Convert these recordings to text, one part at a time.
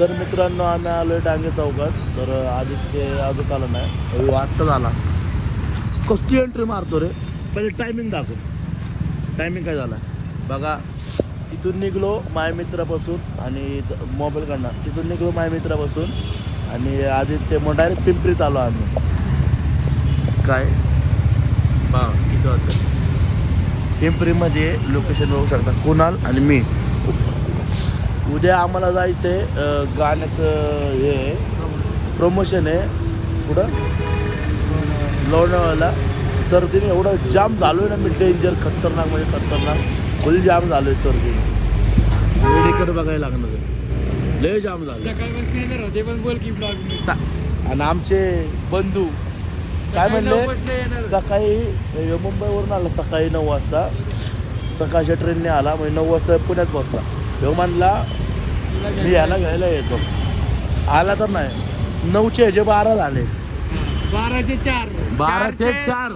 तर मित्रांनो आम्ही आलो आहे डांगे चौकात. तर आदित्य अजून आला नाही. आत्ता झाला कसली एंट्री मारतो रे? पहिले टायमिंग दाखव. टायमिंग काय झाला बघा तिथून निघलो मायमित्रापासून आणि मोबाईल काढणार. तिथून निघलो मायमित्रापासून आणि आदित्य मग डायरेक्ट पिंपरीत आलो आम्ही. काय? बा किती वाजता पिंपरीमध्ये म्हणजे लोकेशन बघू शकता. कुणाल आणि मी. उद्या आम्हाला जायचं आहे गाण्याचं हे प्रमोशन आहे. कुठं? लोणावळ्याला. सर्दीने एवढं जाम झालो आहे ना मी डेंजर खतरनाक म्हणजे खतरनाक. फुल जाम झालो आहे सर्दीने मेडिकल बघायला लागणार. आहे. लय जाम झालं आणि आमचे बंधू काय म्हणले? सकाळी मुंबईवरून आला सकाळी नऊ वाजता. सकाळच्या ट्रेनने आला म्हणजे नऊ वाजता पुण्यात पोहोचला ह्यो म्हणला मी याला घ्यायला येतो. आला तर नाही. नऊचे ह्याचे बारा झाले बाराचे चार. बाराचे चार.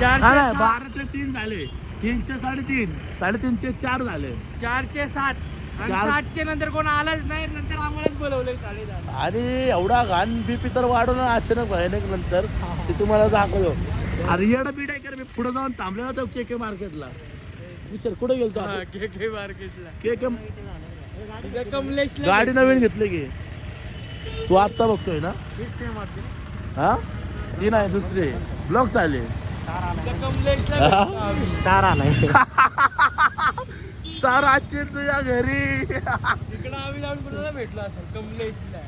चार हा बाराचे तीन झाले. तीनशे साडेतीन. साडेतीनचे चार झाले. चारचे सात. आणि चार- सातचे नंतर कोण आलाच नाही नंतर आम्हालाच बोलवलंय साडेदहा आणि एवढा घाण बीपी तर वाढवलं अचानक भयानक नंतर. ते तुम्हाला दाखवतो. अरे येडा बीड आहे का रे? मी पुढे जाऊन थांबले होतो के के मार्केटला. विचार कुठे गेलतो हा, के के मार्केटला. के के तिथं कमलेशला गाडी नवीन घेतली की. तू आत्ता बघतोय ना? मार्केट. हा? ती नाही दुसरी. ब्लॉक चालले. तिथं कमलेशला? भेटतो आम्ही. तार आलाय. स्टार आजचे तुझ्या घरी. तिकडं आम्ही जाऊन कुणाला भेटलो असं कमलेशला.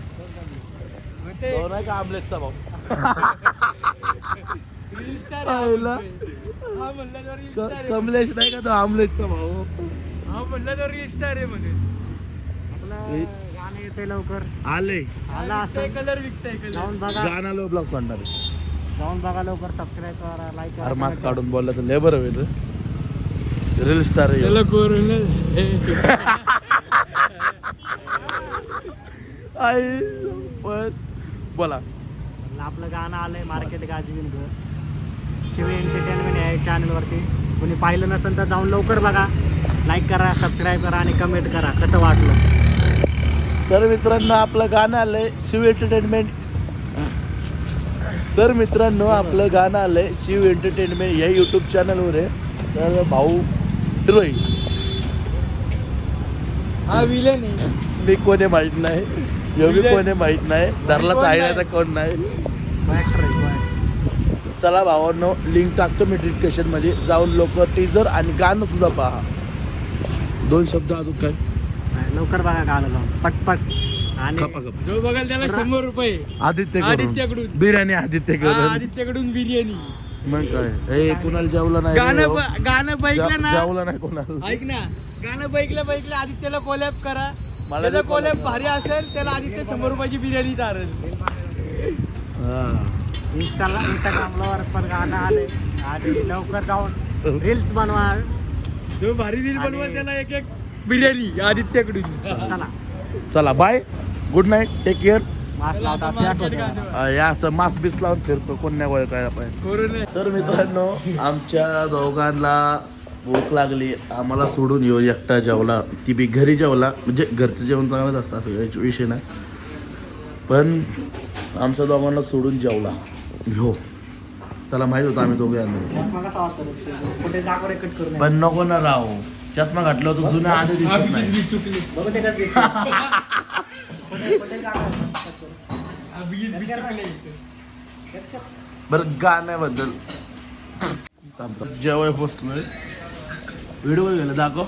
मग ते तो नाही का आमलेटचा भाऊ? पाहिलं? हा म्हणलं तर रील क- स्टार आहे. कमलेश नाही का तो आमलेटचा भाऊ? हा म्हणलं तर रील स्टार आहे हे- गाणं येते लवकर. आले. आला असं कलर विकताय जाऊन कलर बघा. गाणं लो ब्लॉक सांगणार जाऊन बघा लवकर सबस्क्राईब करा लाईक अरे करा. मास्क काढून बोलला तर लय बरं होईल रील स्टार कोरोना आई पण बोला. आपलं गाणं आलंय मार्केट गाजवीनगर शिव एंटरटेनमेंट या चॅनलवरती कोणी पाहिलं नसेल तर जाऊन लवकर बघा. लाईक करा सबस्क्राईब करा आणि कमेंट करा. कसं वाटलं? तर मित्रांनो आपलं गाणं आलंय शिव एंटरटेनमेंट तर मित्रांनो आपलं गाणं आलंय शिव एंटरटेनमेंट या यूट्यूब चॅनलवर आहे. तर भाऊ हिरोईन. हा विलन आहे. मी कोणी माहीत नाही? योगी कोणी माहीत नाही? धरला तर कोण आहे नाही? नाही तर कोण नाही Actor आहे, actor. चला भावांनो लिंक टाकतो मी डिस्क्रिप्शनमध्ये जाऊन लोक टीजर आणि गाणं सुद्धा पहा. दोन शब्द अजून काय? लवकर बघा गाणं जाऊन. पटपट. आणि खपा खप जो बघाल त्याला शंभर रुपये. आदित्य आदित्यकडून. बिर्याणी आदित्य हा, करून आदित्यकडून बिर्याणी. मग काय? ए कुणाला जेवलं नाही रे, गाणं हो. ब- गाणं बैकलं जे- ना? जेवलं नाही कोणाला. ऐक ना. गाणं बैकलं बैकलं आदित्यला कोलॅप करा. मला बी कोलॅप भारी असेल त्याला आदित्य शंभर रुपयाची बिर्याणी चालेल. हा. इंस्टाला इंस्टाग्रामला पण गाणं आलंय. आणि लवकर जाऊन रील्स बनवा जो भारी रील बनवा त्याला एक एक बिर्याणी आदित्यकडून. चला. चला bye good night take care mask लावता. या असं मास्क बिस लावून फिरतो कोण नाही वळ काय पाहिजे तर मित्रांनो आमच्या दोघांना भूक लागली. आम्हाला सोडून येऊ एकटा जेवला. ती बी घरी जेवला. म्हणजे घरचं जेवण चांगलंच असतं असं विषय नाही. पण आमच्या दोघांना सोडून जेवला. हो. त्याला माहीत होतं आम्ही दोघे करून पण नको ना राव. चष्मा घातला होता जुन्या आधी दिसत नाही. बरं गाण्याबद्दल. जेवाय बसलोय व्हिडिओ गेलं दाखव.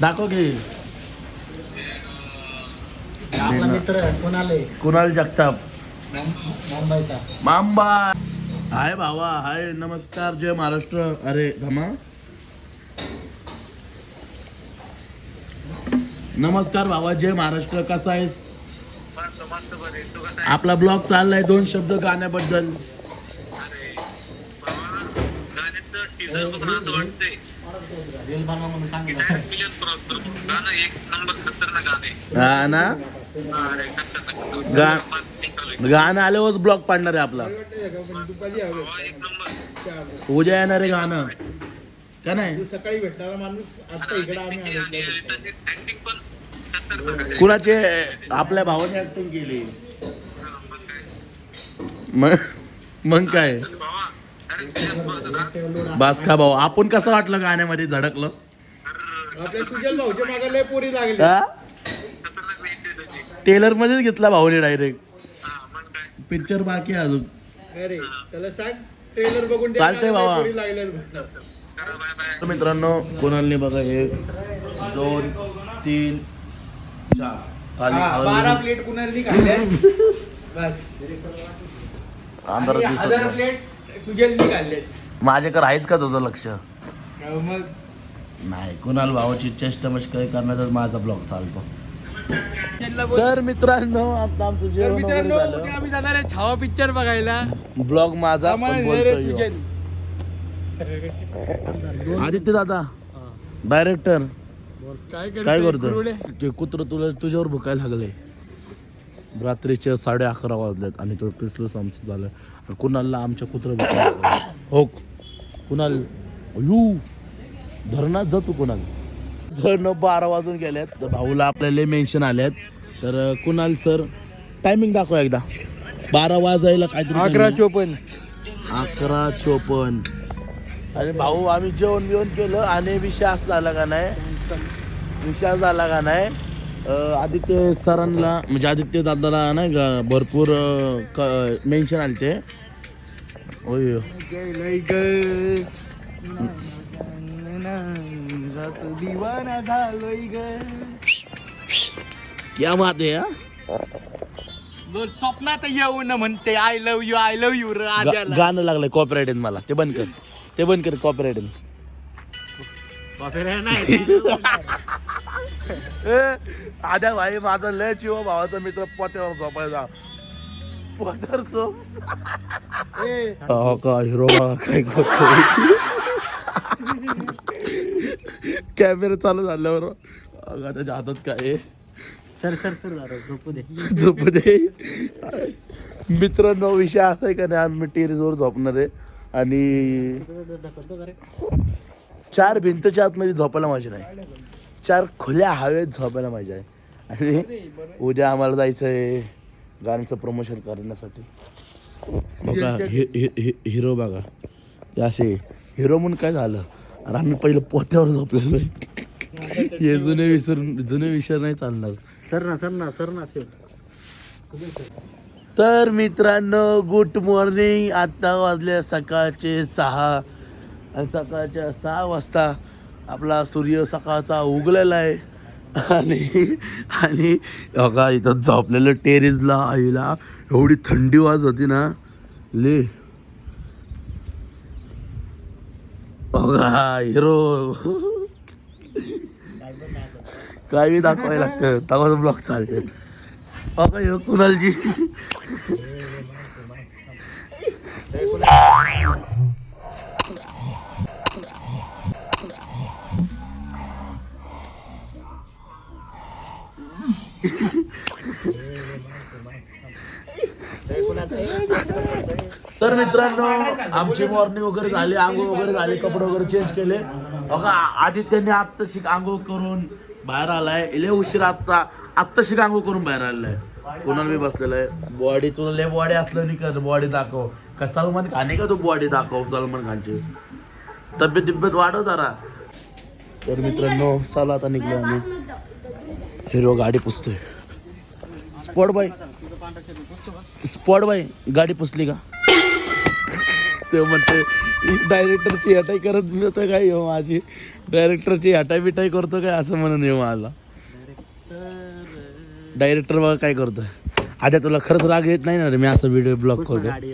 दाखव घे आपला मित्र कोणाला आहे? कुणाल जगताप. मुं- मुंबईचा. मांबा हाय भावा हाय नमस्कार जय महाराष्ट्र. अरे धमा. नमस्कार भावा जय महाराष्ट्र. कसा आहेस? आपला ब्लॉग चाललाय दोन शब्द गाण्याबद्दल. बनवा म्हणून सांगितलं हा ना गा गाणं आल्यावर ब्लॉक पाडणार आहे आपला. उद्या येणार आहे गाणं. का नाही? सकाळी भेटणारा माणूस आता इकडे आम्ही कुणाचे? आपल्या भावाने ऍक्टिंग केली. मग मग काय? बास का भाऊ आपण कसं वाटलं गाण्यामध्ये धडकलं आपल्या सुजल भाऊच्या मागे लय पोरी लागली. टेलर मध्येच घेतला भाऊने डायरेक्ट पिक्चर बाकी आहे अजून. अरे त्याला सांग ट्रेलर बघून ते चालतंय लागल्या तर मित्रांनो कोणालने बघा हे. दोन तीन चार. बारा. प्लेट कुणाला खाल्ल्या बस. अंधारात आणि दिसत हजार नाही. प्लेट सुजलनी खाल्ले माझ्याकडे आहेच का तुझं लक्ष? मग? नाही कुणाल भावाची चेष्ट मस्करी करण्याचाच माझा ब्लॉग चालतो. तर मित्रांनो आता आमचं तर जेवण वगैरे मित्रांनो झालं आम्ही जाणार आहे छावा पिक्चर बघायला. ब्लॉग माझा पण बोलतोय ह्यो. आदित्य दादा डायरेक्टर काय काय ते कुत्र तुला तुझ्यावर भुकायला लागले रात्रीचे साडे अकरा वाजलेत आणि तो क्रिसमस आमचं झालं. कुणालला आमच्या कुत्र. हो कुणाल अयो धरणात जातो कुणाल. धरण बारा वाजून गेल्यात तर भाऊला आपल्याला मेन्शन आल्यात. तर कुणाल सर टायमिंग दाखवा एकदा. बारा वाजायला काहीतरी अकरा. चोपन्न. अकरा चोपन्न. आणि भाऊ आम्ही जेवण बिवण केलं. आणि विषय असा झाला का नाही? विषय झाला का नाही? आदित्य सरांना म्हणजे आदित्य दादाला नाही का भरपूर मेन्शन आले ते. होय क्या बात आहे हा? स्वप्नात येऊन म्हणते I love you I love you गा- गाणं लागलंय कॉपरेट मला. ते बंद कर. ते बंद कर नाही. आद्या भाई माझा लय चिव भावाचा मित्र पोत्यावर झोपायचा. पोत्यावर झोप. हो का हिरो काय करतो कॅमेरा चालू झाल्यावर. अगं त्याच्या हातात काय? सर सर सर झोपू दे. झोपू दे. मित्रांनो विषय असा आहे का नाही आम्ही टेरेसवर झोपणार आहे. आणि? चार भिंतच्या आतमध्ये झोपायला मजा नाही. चार खुल्या हवेत झोपायला मजा आहे. आणि उद्या आम्हाला जायचं आहे गाण्याचं प्रमोशन करण्यासाठी. बघा हि- हि- हि- हिरो बघा. ते असे हिरो म्हणून काय झालं? आणि आम्ही पहिलं पोत्यावर झोपलेलो आहे. हे जुने विसरून जुने विषय नाही चालणार. सर ना सर ना सर ना तर मित्रांनो गुड मॉर्निंग आत्ता वाजले सकाळचे सहा. आणि सकाळच्या सहा वाजता आपला सूर्य सकाळचा उगलेला आहे आणि आणि बघा इथं झोपलेलं टेरेसला आईला एवढी थंडी वाज होती ना. ले. बघा हिरो. काय बी दाखवायला लागतं. तवाच ब्लॉग चालते बघा हिरो कुणालजी. तर मित्रांनो आमची मॉर्निंग वगैरे झाली आंघोळ वगैरे झाली कपडे वगैरे चेंज केले. बघा आदित्यने आत्ता शिक आंघोळ करून बाहेर आलाय. लय उशीर आत्ता आत्ता शिक आंघोळ करून बाहेर आलेला आहे कोणाला मी बसलेला आहे बॉडी तुला लय बॉडी असलं नाही कर बॉडी दाखव. का सलमान खान आहे का तू बॉडी दाखव सलमान खानची? तब्येत तिब्येत वाढव जरा. तर मित्रांनो चला आता निघलो आम्ही. हिरो गाडी पुसतोय. Spot boy. स्पॉट बाय गाडी पुसली का? ते म्हणते डायरेक्टरची हटाई करत मिळतं काय येऊ माझी डायरेक्टरची हटाई बिटाई करतो काय? असं म्हणून येऊ मला डायरेक्टर बघा काय करतोय. आता तुला खरंच राग येत नाही ना रे मी असं व्हिडिओ ब्लॉग पुष्पा करतो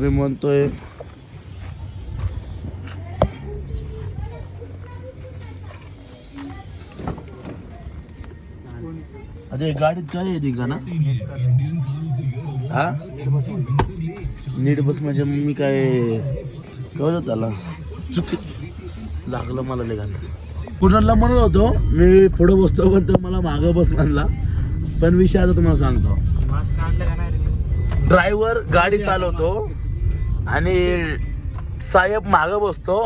मी म्हणतोय अरे गाडीत काय येते का ना? हा? नीट बस म्हणजे मी काय कळलं त्याला चुकी. लागलं मला लय कुणाला म्हणत होतो? मी पुढं बसतो पण तो मला मागं बस म्हणला. पण विषय आता तुम्हाला सांगतो. ड्रायव्हर गाडी चालवतो आणि साहेब मागं बसतो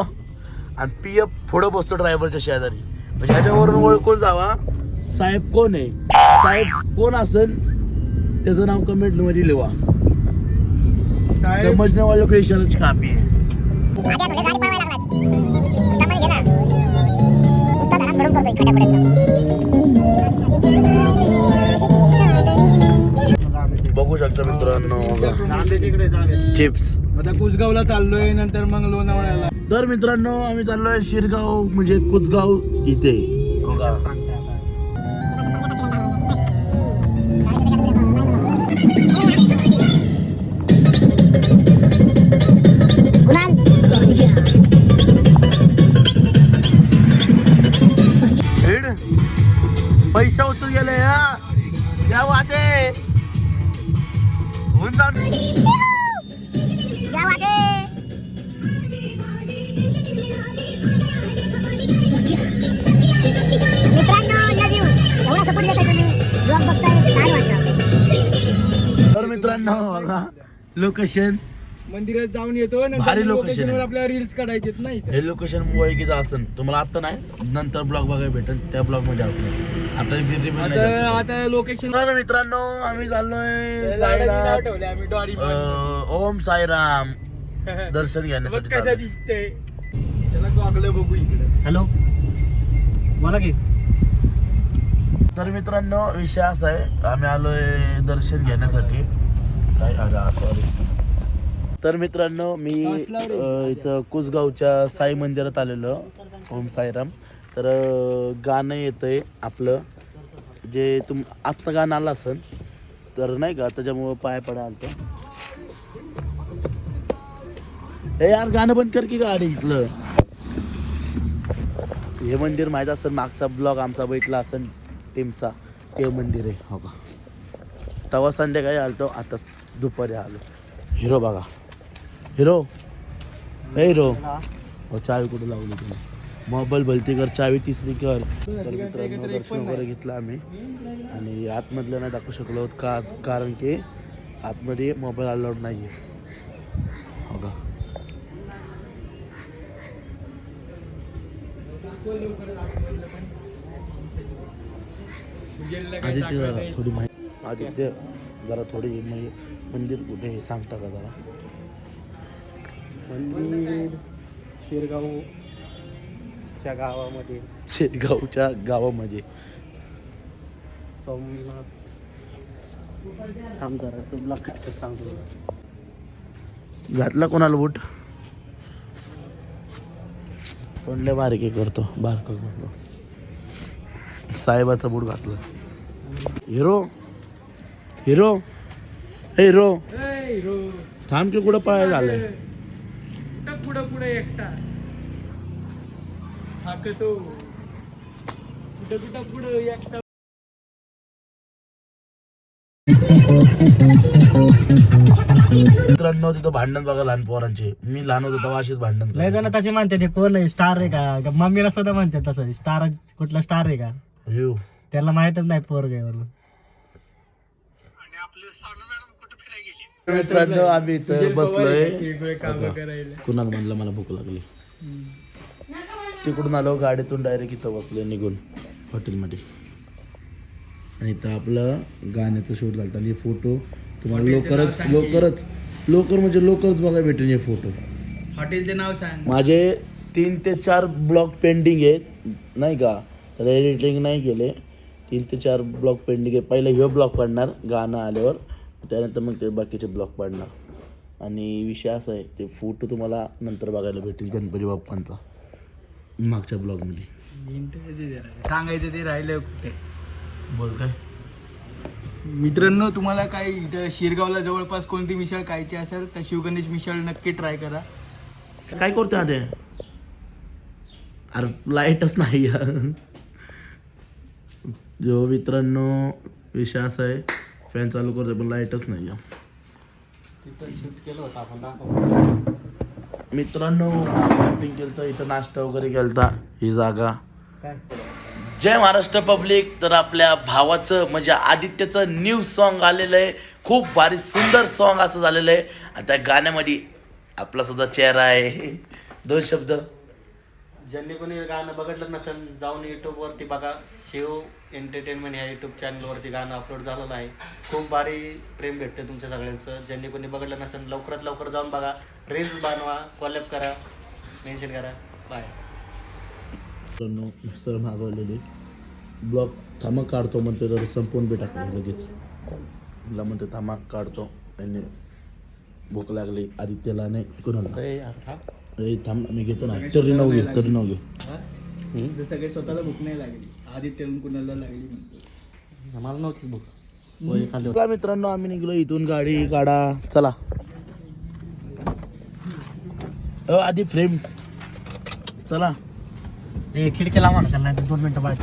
आणि पी एफ पुढं बसतो ड्रायव्हरच्या शेजारी. म्हणजे ह्याच्यावरून ओळखून जावा. साहेब कोण आहे? साहेब कोण असेल? त्याचं नाव कमेंटमध्ये लिहा साहेब समजने वालों को काफी है खड्यापर्यंत बघू शकता मित्रांनो तिकडे चिप्स आता कुसगावला चाललोय नंतर मग लोणावळ्याला. तर मित्रांनो आम्ही चाललोय शिरगाव म्हणजे कुचगाव इथे. बघा. मित्रांनो बघा लोकेशन? मंदिरात जाऊन येतो भारी नंतर location लोकेशनवर आहे. आपल्याला रील्स काढायचे नाही हे लोकेशन ओळखीचं असन तुम्हाला आता नाही नंतर ब्लॉग बघायला भेटेल. त्या ब्लॉगमध्ये असणार आता हे नाही आता जास्त. आता लोकेशन तर मित्रांनो आम्ही चाललोय साईला ठेवले आम्ही डॉरी ओम साईराम दर्शन बघ कशा. दिसते चला गॉगल बघू इकडे. हॅलो? बोला की. तर मित्रांनो विषय असा आहे आम्ही आलोय दर्शन घेण्यासाठी. काय सॉरी तर मित्रांनो मी इथं कुसगावच्या साई मंदिरात आलेलो. ओम साईराम. तर गाणं येतंय आपलं. जे तुम आत्ता गाणं आलं असन तर नाही का त्याच्यामुळं पाय पडा आलतं. हे यार गाणं बंद कर की गाडी इथलं. हे मंदिर माहीत असेल मागचा ब्लॉग आमचा बैठला असेल टीमचा. ते मंदिर आहे हो का. तेव्हा संध्याकाळी आलतो आता दुपारी आलो. हिरो बघा. हिरो? हे हिरो. हो. चावी कुठं लावली तुम्ही? मोबाईल भलती कर चावी तिसरी कर. तर मित्रांनो दर्शन वगैरे घेतलं आम्ही. आणि आतमधलं नाही दाखवू शकलो का कारण की आतमध्ये मोबाईल अलाउड नाही आहे हो का आदित्य? थोडी माहिती आदित्य. जरा थोडी म्हणजे मंदिर कुठे आहे सांगता का जरा? मंदिर शिरगावच्या गावामध्ये. शेगावच्या गावामध्ये. सोमनाथ. थांब जरा तुला काय सांगतो घातला कोणाला बूट तोंडले बारीके करतो बारक करतो. साहेबाचा बूट घातला. हिरो? हिरो? हे हिरो. ए, हिरो. थांब की कुठं पळाय झालंय? कुठं पुढं पुढं एकटा? हाकतो कुठं कुठं पुढं एकटा? मित्रांनो तिथं भांडण बघा लहान पोरांचे. मी लहान होतो तेव्हा अशीच भांडण लय जण तसे म्हणते ते कोण आहे? स्टार आहे का? मम्मीला सुद्धा म्हणते तसं स्टार कुठला स्टार आहे का? येऊ त्याला माहितच नाही पोरग आहे म्हणून. मित्रांनो आम्ही इथं बसलोय. वेगवेगळे कामं करायला. कुणाला म्हणलं मला भूक लागली. तिकडून आलो गाडीतून डायरेक्ट इथं बसलो निघून हॉटेलमध्ये. आणि इथं आपलं गाण्याचं शूट झालं आणि हे फोटो तुम्हाला लवकरच लवकरच लवकर म्हणजे लवकरच बघायला भेटेल हे फोटो. हॉटेलचे नाव सांग. माझे तीन ते चार ब्लॉग पेंडिंग आहेत नाही का? तर एडिटिंग नाही केले. तीन ते चार ब्लॉग पेंडिंग आहे पहिलं ह्यो ब्लॉग पडणार गाणं आल्यावर त्यानंतर मग ते बाकीचे ब्लॉग पडणार. आणि विषय असा आहे ते फोटो तुम्हाला नंतर बघायला भेटेल गणपती बाप्पांचा मागच्या ब्लॉगमध्ये सांगायचं ते राहिलं कुठे? बोल काय? मित्रांनो तुम्हाला काही इथं शिरगावला जवळपास कोणती मिसळ खायची असेल तर शिवगणेश मिसळ नक्की ट्राय करा. काय करते आते अरे लाईटच नाही. जो मित्रांनो विषय असा आहे फॅन चालू करतो पण लाईटच नाही आहे. मित्रांनो शूटिंग केलं तर इथं नाश्ता वगैरे केलता ही जागा. जय महाराष्ट्र पब्लिक तर आपल्या भावाचं म्हणजे आदित्यचं न्यू सॉन्ग आलेलं आहे. खूप भारी सुंदर सॉन्ग असं झालेलं आहे. आणि त्या गाण्यामध्ये आपला सुद्धा चेहरा आहे. दोन शब्द. ज्यांनी कोणी गाणं बघितलं नसेल जाऊन यूट्यूबवरती बघा. शिव एंटरटेनमेंट या यूट्यूब चॅनलवरती गाणं अपलोड झालेलं आहे. खूप भारी प्रेम भेटते तुमच्या सगळ्यांचं. ज्यांनी कोणी बघितलं नसेल लवकरात लवकर जाऊन बघा. रील्स बनवा कॉलॅप करा. मेन्शन करा. बाय मिस्टर मागवलेले ब्लॉग थांबा काढतो म्हणते तर संपवून बी टाकले लगेच. मला म्हणते थांबा काढतो. आणि भूक लागली. आदित्यला नाही कोणाला? ए थांब मी घेतो ना. तरी नाव घे तरी नाव घे. सगळे स्वतःला भूक नाही लागली. आदित्य कुणाला लागली म्हणतो. मला नव्हती बुक चला मित्रांनो आम्ही निघलो इथून गाडी काढा. चला. अ, आधी फ्रेम्स चला. हे खिडकी लावा ना त्याला नाही दोन मिनटं बाय